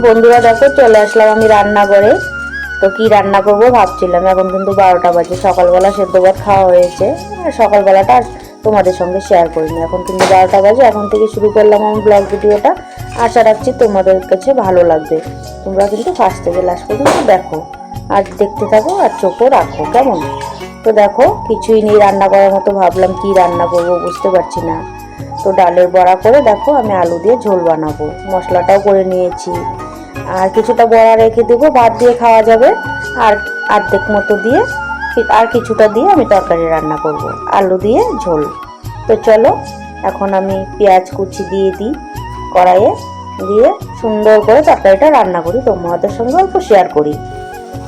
বন্ধুরা দেখো, চলে আসলাম আমি রান্নাঘরে। তো কি রান্না করব ভাবছিলাম, এখন কিন্তু বারোটা বাজে, সকালবেলা সেদ্ধ ভাত খাওয়া হয়েছে। সকালবেলাটা তোমাদের সঙ্গে শেয়ার করিনি, এখন কিন্তু বারোটা বাজে, এখন থেকে শুরু করলাম আমি ব্লগ ভিডিওটা আশা রাখছি তোমাদের কাছে ভালো লাগবে। তোমরা কিন্তু ফার্স্ট থেকে লাস্ট পর্যন্ত দেখো, আর দেখতে থাকো, আর চোখও রাখো, কেমন? তো দেখো, কিছুই নেই রান্না করার মতো, ভাবলাম কি রান্না করব বুঝতে পারছি না। তো ডালের বড়া করে দেখো, আমি আলু দিয়ে ঝোল বানাবো। মশলাটাও করে নিয়েছি। আর কিছুটা বড়া রেখে দেবো, ভাত দিয়ে খাওয়া যাবে। আর অর্ধেক মতো দিয়ে আর কিছুটা দিয়ে আমি তরকারি রান্না করব, আলু দিয়ে ঝোল। তো চলো, এখন আমি পেঁয়াজ কুচি দিয়ে দিই কড়াইয়ে, দিয়ে সুন্দর করে তরকারিটা রান্না করি, তোমাদের সঙ্গে অল্প শেয়ার করি।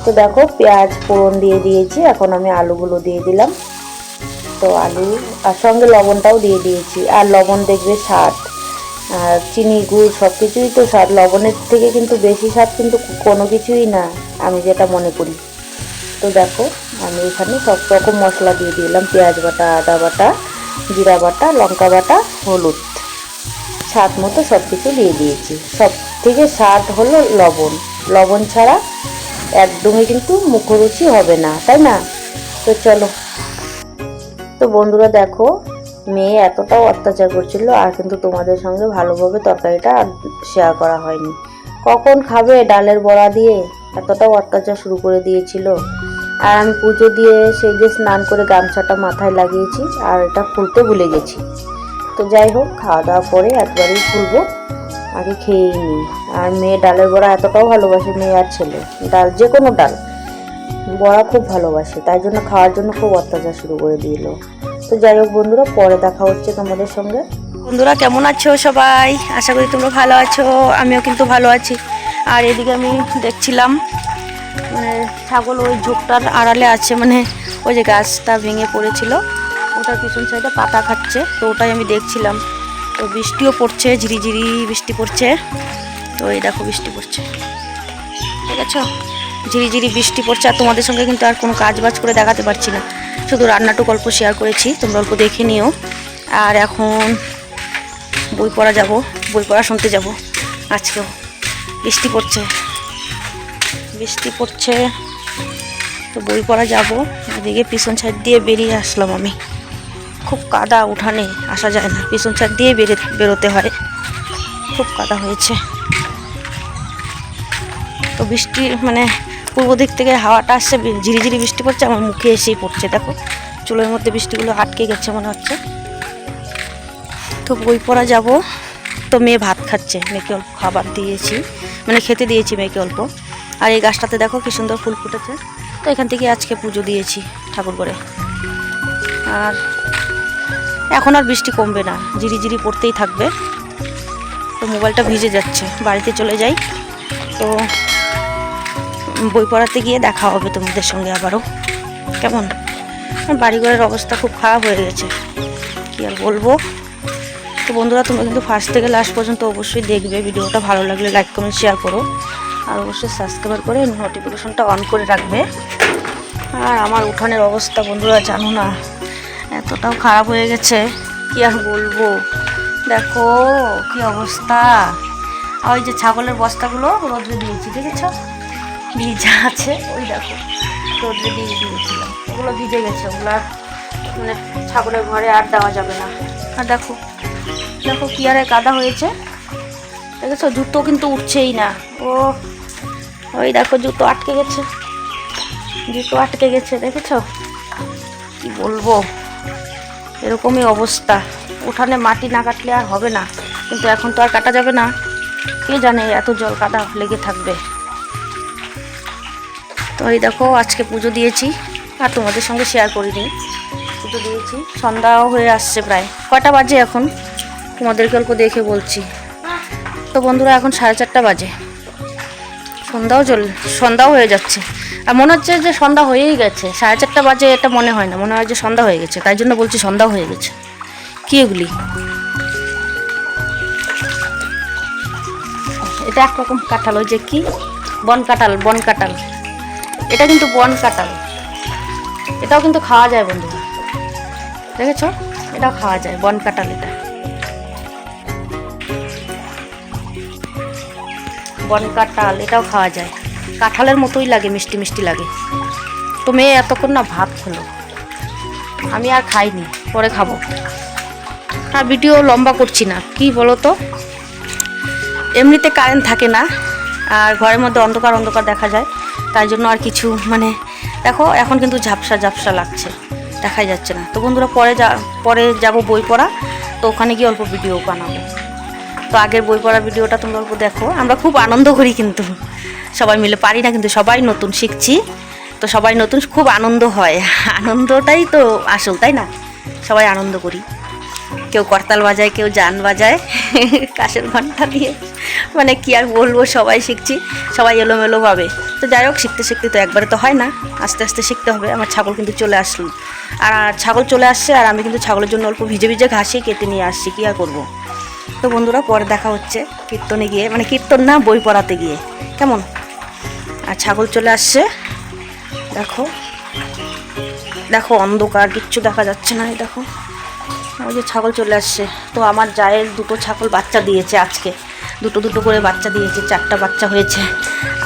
তো দেখো, পেঁয়াজ ফোড়ন দিয়ে দিয়েছি, এখন আমি আলুগুলো দিয়ে দিলাম। তো আলু, আর সঙ্গে লবণটাও দিয়ে দিয়েছি, আর লবণ দেখবে স্বাদ। চিনি, গুড় সব কিছুই তো স্বাদ। লবণের থেকে কিন্তু বেশি স্বাদ কিন্তু কোনো কিছুই না, আমি যেটা মনে করি। তো দেখো, আমি এখানে সব রকম মশলা দিয়ে দিলাম। পেঁয়াজ বাটা, আদা বাটা, জিরা বাটা, লঙ্কা বাটা, হলুদ। স্বাদ মতো সব কিছু দিয়ে দিয়েছি। সব থেকে স্বাদ হলো লবণ। লবণ ছাড়া একদমই কিন্তু মুখরুচি হবে না, তাই না? তো চলো। তো বন্ধুরা দেখো মেয়ে এতটাও অত্যাচার করছিল, আর কিন্তু তোমাদের সঙ্গে ভালোভাবে তরকারিটা শেয়ার করা হয়নি। কখন খাবে ডালের বড়া দিয়ে? এতটাও অত্যাচার শুরু করে দিয়েছিল। আর আমি পুজো দিয়ে সেই যে স্নান করে গামছাটা মাথায় লাগিয়েছি, আর এটা খুলতে ভুলে গেছি। তো যাই হোক, খাওয়া দাওয়া করে একবারেই খুলবো, আগে খেয়েই নিই। আর মেয়ে ডালের বড়া এতটাও ভালোবাসে, মেয়ে আর ছেলে। ডাল যে কোনো ডাল। বড়া খুব ভালোবাসে, তাই জন্য খাওয়ার জন্য খুব অত্যাচার শুরু করে দিল। তো যাই হোক বন্ধুরা, পরে দেখা হচ্ছে তোমাদের সঙ্গে। বন্ধুরা, কেমন আছো সবাই? আশা করি তোমরা ভালো আছো, আমিও কিন্তু ভালো আছি। আর এদিকে আমি দেখছিলাম মানে ছাগল ওই ঝোপটার আড়ালে আছে মানে ওই যে গাছটা ভেঙে পড়েছিল। ওটার পিছন সাইডে পাতা খাচ্ছে, তো ওটাই আমি দেখছিলাম। তো বৃষ্টিও পড়ছে, ঝিরিঝিরি বৃষ্টি পড়ছে। তো এই দেখো বৃষ্টি পড়ছে। ঠিক আছে? ঝিরিঝিরি বৃষ্টি পড়ছে, আর তোমাদের সঙ্গে কিন্তু আর কোনো কাজ বাজ করে দেখাতে পারছি না। শুধু রান্নাটুকু অল্প শেয়ার করেছি, তোমরা অল্প দেখে নিও। আর এখন বই পড়া যাব, বই পড়া শুনতে যাব। আজকেও বৃষ্টি পড়ছে। বৃষ্টি পড়ছে, তো বই পড়া যাব। এদিকে পিছন সাইড দিয়ে বেরিয়ে আসলাম আমি। খুব কাদা উঠানে, আসা যায় না। পিছন সাইড দিয়ে বেরে বেরোতে হয়। খুব কাদা হয়েছে। তো বৃষ্টি মানে পূর্ব দিক থেকে হাওয়াটা আসছে ঝিরিঝিরি বৃষ্টি পড়ছে, আমার মুখে এসেই পড়ছে, দেখো। চুলের মধ্যে বৃষ্টিগুলো আটকে গেছে মনে হচ্ছে। তো বই পড়া যাব। তো মেয়ে ভাত খাচ্ছে, মেয়েকে অল্প খাবার দিয়েছি মানে খেতে দিয়েছি মেয়েকে অল্প। আর এই গাছটাতে দেখো কি সুন্দর ফুল ফুটেছে। তো এখান থেকে আজকে পুজো দিয়েছি ঠাকুর করে। আর এখন আর বৃষ্টি কমবে না জিরি পড়তেই থাকবে। তো মোবাইলটা ভিজে যাচ্ছে, বাড়িতে চলে যাই। তো বই পড়াতে গিয়ে দেখা হবে তোমাদের সঙ্গে আবারও। কেমন? বাড়িঘরের অবস্থা খুব খারাপ হয়ে গেছে। কি আর বলব? তো বন্ধুরা, তোমরা কিন্তু ফার্স্ট থেকে লাস্ট পর্যন্ত অবশ্যই দেখবে। ভিডিওটা ভালো লাগলে লাইক কমেন্ট শেয়ার করো। আর অবশ্যই সাবস্ক্রাইব করে নোটিফিকেশনটা অন করে রাখবে। আর আমার উঠানের অবস্থা বন্ধুরা জানো না, এতটাও খারাপ হয়ে গেছে। কি আর বলব? দেখো, কি অবস্থা। ওই যে ছাগলের বস্তাগুলো রোদ্রে দিয়েছি, দেখেছ? ভিজা আছে, ওই দেখো রোদ্রে দিয়ে দিয়েছিলাম। ওগুলো ভিজে গেছে, ওগুলো আর মানে ছাগলের ঘরে আর দেওয়া যাবে না। আর দেখো দেখো কি আরে কাদা হয়েছে। দেখেছ? জুতো কিন্তু উঠছেই না। ও, ওই দেখো, জুতো আটকে গেছে। জুতো আটকে গেছে, দেখেছ? কি বলব? এরকমই অবস্থা। উঠানে মাটি না কাটলে আর হবে না। কিন্তু এখন তো আর কাটা যাবে না। কে জানে এত জল কাদা লেগে থাকবে। তো এই দেখো, আজকে পুজো দিয়েছি। আর তোমাদের সঙ্গে শেয়ার করিনি। পুজো দিয়েছি। সন্ধ্যাও হয়ে আসছে প্রায়। কটা বাজে এখন? তোমাদেরকে অল্প দেখে বলছি। তো বন্ধুরা, এখন সাড়ে চারটা বাজে। সন্ধ্যাও চল, সন্ধ্যাও হয়ে যাচ্ছে। আর মনে হচ্ছে যে সন্ধ্যা হয়েই গেছে। সাড়ে চারটা বাজে এটা মনে হয় না। মনে হয় যে সন্ধ্যা হয়ে গেছে। তাই জন্য বলছি সন্ধ্যা হয়ে গেছে। কি এগুলি? এটা একরকম কাঁঠাল। ওই যে কি? বন কাঁঠাল বন কাঁঠাল। এটা কিন্তু বন কাঁঠাল এটাও কিন্তু খাওয়া যায় বন্ধুরা দেখেছ? এটাও খাওয়া যায়, বন কাঁঠাল এটা। বন কাঁঠাল এটাও খাওয়া যায়। কাঁঠালের মতোই লাগে, মিষ্টি মিষ্টি লাগে। তো মেয়ে এতক্ষণ না ভাত খেলো। আমি আর খাইনি, পরে খাব। আর ভিডিও লম্বা করছি না, কি বলো তো? এমনিতে কারেন্ট থাকে না। আর ঘরের মধ্যে অন্ধকার অন্ধকার দেখা যায়। তাই জন্য আর কিছু মানে দেখো, এখন কিন্তু ঝাপসা ঝাপসা লাগছে। দেখাই যাচ্ছে না। তো বন্ধুরা, পরে যা, পরে যাব বই পড়া। তো ওখানে গিয়ে অল্প ভিডিও বানাবো। তো আগের বই পড়ার ভিডিওটা তোমরা অল্প দেখো। আমরা খুব আনন্দ করি কিন্তু। সবাই মিলে পারি না কিন্তু সবাই নতুন শিখছি। তো সবাই নতুন, খুব আনন্দ হয়। আনন্দটাই তো আসল, তাই না? সবাই আনন্দ করি। কেউ করতাল বাজায়, কেউ জান বাজায়। কাশের ঘণ্টা দিয়ে মানে কি আর বলব, সবাই শিখছি, সবাই এলোমেলো ভাবে। তো যাই হোক, শিখতে শিখতে তো একবারে তো হয় না, আস্তে আস্তে শিখতে হবে, আমার ছাগল কিন্তু চলে আসলো। আর আর ছাগল চলে আসছে, আর আমি কিন্তু ছাগলের জন্য অল্প ভিজে ভিজে ঘাসে কেটে নিয়ে আসছি, কী আর করব? তো বন্ধুরা, পরে দেখা হচ্ছে কীর্তনে গিয়ে মানে কীর্তন না, বই পড়াতে গিয়ে। কেমন? আর ছাগল চলে আসছে, দেখো। দেখো, অন্ধকার, কিচ্ছু দেখা যাচ্ছে না দেখো। ওই যে ছাগল চলে আসছে। তো আমার জায়ের দুটো ছাগল বাচ্চা দিয়েছে আজকে। দুটো দুটো করে বাচ্চা দিয়েছে, চারটা বাচ্চা হয়েছে।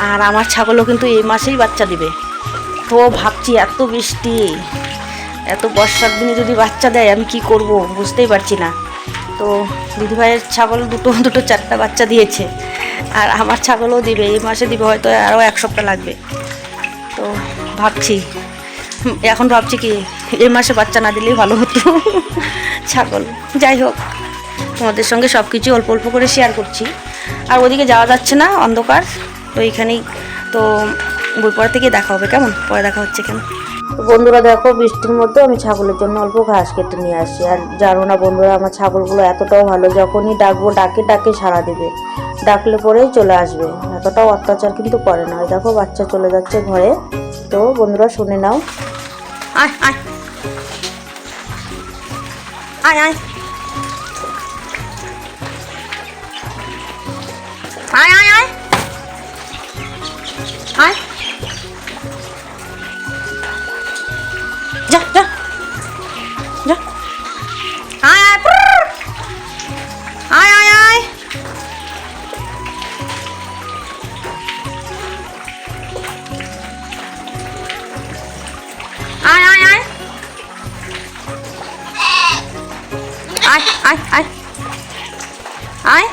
আর আমার ছাগলও কিন্তু এই মাসেই বাচ্চা দিবে। তো ভাবছি এত বৃষ্টি, এত বর্ষার দিনে যদি বাচ্চা দেয়, আমি কি করব বুঝতেই পারছি না। তো দিদিভাইয়ের ছাগল দুটো দুটো, চারটা বাচ্চা দিয়েছে। আর আমার ছাগলও দিবে, এই মাসে দিবে, হয়তো আরও এক সপ্তাহ লাগবে। তো ভাবছি, এখন ভাবছি কি এই মাসে বাচ্চা না দিলেই ভালো হতো। ছাগল, যাই হোক। তোমাদের সঙ্গে সব কিছু অল্প অল্প করে শেয়ার করছি। আর ওদিকে যাওয়া যাচ্ছে না অন্ধকার। তো এইখানেই তো বই পড়া থেকে দেখা হবে কেমন? পরে দেখা হচ্ছে কেন তো বন্ধুরা দেখো বৃষ্টির মধ্যে আমি ছাগলের জন্য অল্প ঘাস কেটে নিয়ে আসি। আর জানো না বন্ধুরা আমার ছাগলগুলো এতটাও ভালো যখনই ডাকবো ডাকে ডাকে সাড়া দেবে। ডাকলে পরেই চলে আসবে। এতটাও অত্যাচার কিন্তু করে না। দেখো বাচ্চা চলে যাচ্ছে ঘরে। তো বন্ধুরা শুনে নাও। আয় আয়। আয় আয়। আয় আয় আয় আয় যা যা যা আয় আয় পুরর। আয় আয় আয় আয় আয় আয় আয় আয় আয় আয়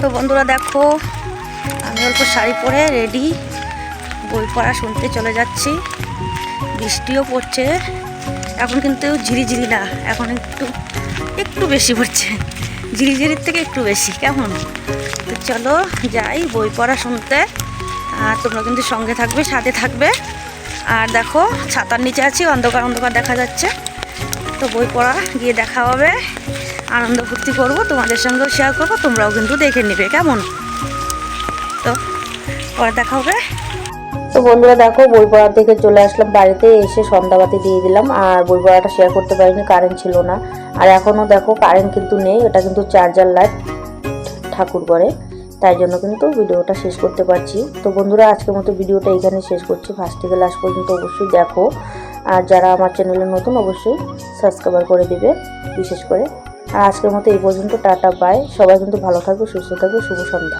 তো বন্ধুরা দেখো, আমি অল্প শাড়ি পরে রেডি বই পড়া শুনতে চলে যাচ্ছি। বৃষ্টিও পড়ছে। এখন কিন্তু ঝিরিঝিরি না, এখন একটু একটু বেশি পড়ছে। ঝিরিঝিরির থেকে একটু বেশি, কেমন? তো চলো যাই বই পড়া শুনতে। আর তোমরা কিন্তু সঙ্গে থাকবে, সাথে থাকবে। আর দেখো, ছাতার নিচে আছি, অন্ধকার অন্ধকার দেখা যাচ্ছে। তো বই পড়া গিয়ে দেখা হবে। আনন্দ ফুর্তি করব, তোমাদের সঙ্গেও শেয়ার করব, তোমরাও কিন্তু দেখে নেবে, কেমন? তো, পরে দেখা হবে। তো বন্ধুরা দেখো, বই পড়া থেকে চলে আসলাম বাড়িতে, এসে সন্ধ্যাবাতি দিয়ে দিলাম, আর বই পড়াটা শেয়ার করতে পারিনি কারেন্ট ছিল না। আর এখনও দেখো কারেন্ট কিন্তু নেই এটা কিন্তু চার্জার লাইট ঠাকুর করে, তাই জন্য কিন্তু ভিডিওটা শেষ করতে পারছি। তো বন্ধুরা, আজকের মতো ভিডিওটা এখানে শেষ করছি ফার্স্ট থেকে লাস্ট পর্যন্ত অবশ্যই দেখো। আর যারা আমার চ্যানেলে নতুন, অবশ্যই সাবস্ক্রাইবার করে দেবে, বিশেষ করে। আর আজকের মতো এই পর্যন্ত, টাটা বাই সবাই কিন্তু ভালো থাকবে, সুস্থ থাকবে, শুভ সন্ধ্যা।